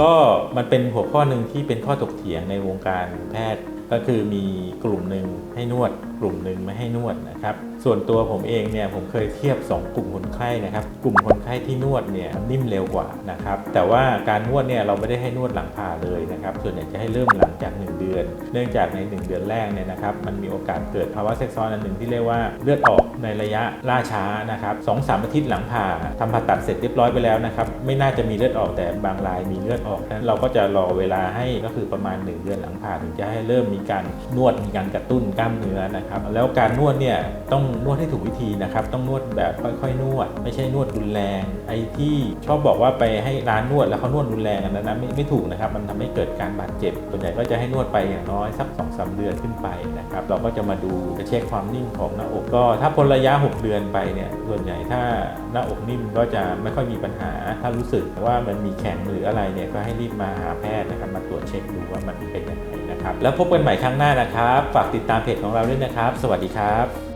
ก็มันเป็นหัวข้อหนึ่งที่เป็นข้อถกเถียงในวงการแพทย์ก็คือมีกลุ่มหนึ่งให้นวด กลุ่มหนึ่งไม่ให้นวดนะครับ ส่วนตัวผมเองเนี่ยผมเคยเทียบ 2 กลุ่มคนไข้นะครับ กลุ่มคนไข้ที่นวดเนี่ยนิ่มเร็วกว่านะครับ แต่ว่าการนวดเนี่ยเราไม่ได้ให้นวดหลังผ่าเลยนะครับ ส่วนใหญ่จะให้เริ่มหลังจาก 1 เดือน เนื่องจากใน 1 เดือนแรกเนี่ยนะครับมันมีโอกาสเกิดภาวะแทรกซ้อนอันหนึ่งที่เรียกว่าเลือดออกในระยะล่าช้านะครับสองสามอาทิตย์หลังผ่าทำผ่าตัดเสร็จเรียบร้อยไปแล้วนะครับไม่น่าจะมีเลือดออกแต่บางรายมีเลือดออกนั้นเราก็จะรอเวลาให้ก็คือประมาณ 1 เดือนหลังผ่าถึงจะให้เริ่มมีีการนวดมีการกระตุ้นกล้ามเนื้อนะครับ แล้วการนวดเนี่ยต้องนวดให้ถูกวิธีนะครับ ต้องนวดแบบค่อยๆ นวด ไม่ใช่นวดรุนแรง ไอ้ที่ชอบบอกว่าไปให้ร้านนวดแล้วเขานวดรุนแรงอันนั้นนะไม่ไม่ถูกนะครับ มันทำให้เกิดการบาดเจ็บส่วนใหญ่ก็จะให้นวดไปอย่างน้อยสัก2อสเดือนขึ้นไปนะครับ เราก็จะมาดูจะเช็คความนิ่งของหน้าอกก็ ถ้าพ้นระยะ 6 เดือนไปเนี่ยส่วนใหญ่ถ้าหน้าอกนิ่มก็จะไม่ค่อยมีปัญหา ถ้ารู้สึกว่ามันมีแข็งหรืออะไรเนี่ยก็ให้รีบมาหาแพทย์นะครับมาตรวจเช็คดูว่ามันเป็นยังไง ครับ แล้วพบกันใหม่ครั้งหน้านะครับ ฝากติดตามเพจของเราด้วยนะครับ สวัสดีครับ